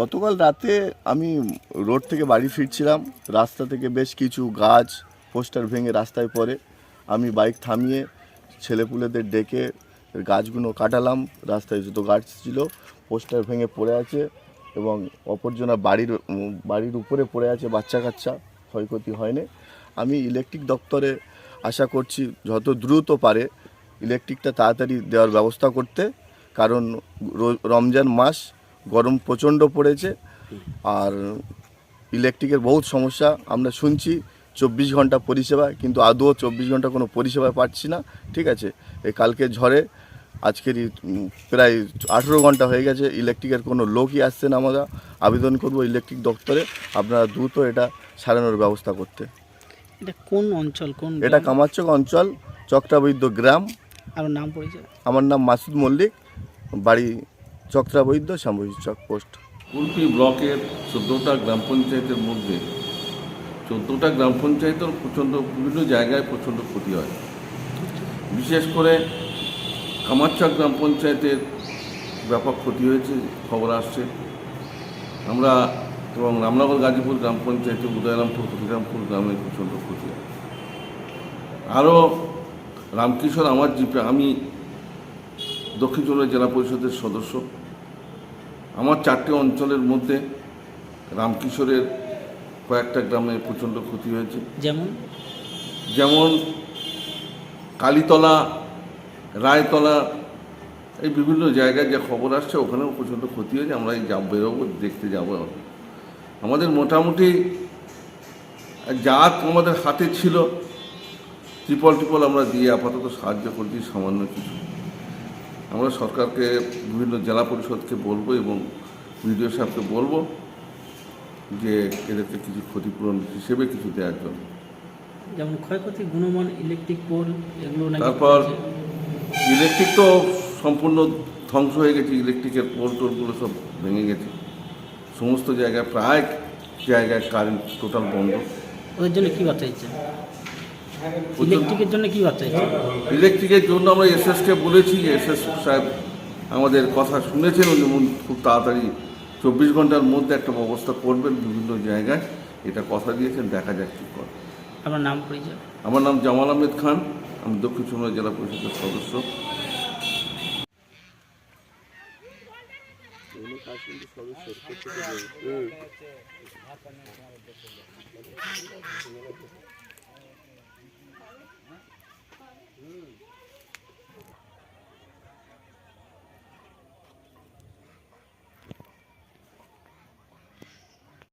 গতকাল রাতে আমি রোড থেকে বাড়ি ফিরছিলাম। রাস্তা থেকে বেশ কিছু গাছ, পোস্টার ভেঙে রাস্তায় পড়ে। আমি বাইক থামিয়ে ছেলেপুলেদের ডেকে গাছগুলো কাটালাম। রাস্তায় যত গাছ ছিল, পোস্টার ভেঙে পড়ে আছে এবং অপরজনা বাড়ির বাড়ির উপরে পড়ে আছে বাচ্চা কাচ্চা, ক্ষয়ক্ষতি হয়নি। আমি ইলেকট্রিক দপ্তরে আশা করছি যত দ্রুত পারে ইলেকট্রিকটা তাড়াতাড়ি দেওয়ার ব্যবস্থা করতে, কারণ রমজান মাস গরম প্রচণ্ড পড়েছে আর ইলেকট্রিকের বহুত সমস্যা। আমরা শুনছি চব্বিশ ঘণ্টা পরিষেবা কিন্তু আদৌ চব্বিশ ঘণ্টা কোনো পরিষেবা পাচ্ছি না ঠিক আছে? এই কালকে ঝড়ে আজকেরই প্রায় আঠেরো ঘণ্টা হয়ে গেছে ইলেকট্রিকের কোনো লোকই আসছে না আমরা আবেদন করব ইলেকট্রিক দপ্তরে আপনারা দ্রুত এটা সারানোর ব্যবস্থা করতে। এটা কোন অঞ্চল কোন এটা? কামারচক অঞ্চল চক্রাবৈদ্য গ্রাম। আর নাম পরিচয়? আমার নাম মাসুদ মল্লিক বাড়ি চক্রাবৈদ্য শ্যামবহি চক পোস্ট কুলপি ব্লকের চোদ্দোটা গ্রাম পঞ্চায়েতের মধ্যে চোদ্দোটা গ্রাম পঞ্চায়েতের প্রচণ্ড বিভিন্ন জায়গায় প্রচণ্ড ক্ষতি হয়। বিশেষ করে কামারচক গ্রাম পঞ্চায়েতের ব্যাপক ক্ষতি হয়েছে, খবর আসছে। আমরা এবং রামনগর গাজীপুর গ্রাম পঞ্চায়েতে উদয়রামপুর ক্ষতিরামপুর গ্রামে প্রচণ্ড ক্ষতি হয়। আরও রামকিশোর আমার জিপে, আমি দক্ষিণ চব্বিশ জেলা পরিষদের সদস্য। আমার চারটে অঞ্চলের মধ্যে রামকিশোরের কয়েকটা গ্রামে প্রচণ্ড ক্ষতি হয়েছে। যেমন? যেমন কালীতলা রায়তলা এই বিভিন্ন জায়গায় যে খবর আসছে ওখানেও প্রচণ্ড ক্ষতি হয়েছে। আমরা এই যাব বেরোবো দেখতে যাব। আমাদের মোটামুটি যা আমাদের হাতে ছিল। ত্রিপল টিপল আমরা দিয়ে আপাতত সাহায্য করছি সামান্য কিছু। আমরা সরকারকে বিভিন্ন জেলা পরিষদকে বলব এবং বিডিও সাহেবকে বলব যে এদেরকে কিছু ক্ষতিপূরণ হিসেবে কিছু দেওয়ার জন্য। যেমন ক্ষয়ক্ষতি গুণমান ইলেকট্রিক পোল এগুলো তারপর ইলেকট্রিক তো সম্পূর্ণ ধ্বংস হয়ে গেছে ইলেকট্রিকের পোল টোলগুলো সব ভেঙে গেছে। সমস্ত জায়গায় প্রায় জায়গায় কারেন্ট টোটাল বন্ধ। ওদের জন্য কি বার্তা প্রচুর- ইলেকট্রিকের জন্য কি বার্তা ইলেকট্রিকের জন্য আমরা এসএসকে বলেছি এসএস সাহেব আমাদের কথা শুনেছেন উনি খুব তাড়াতাড়ি চব্বিশ ঘণ্টার মধ্যে একটা ব্যবস্থা করবেন বিভিন্ন জায়গায়। এটা কথা দিয়েছেন দেখা যাক কী করে। আপনার নাম পরিচয়? আমার নাম জামাল আহমেদ খান আমি দক্ষিণ চব্বিশ জেলা পরিষদের সদস্য।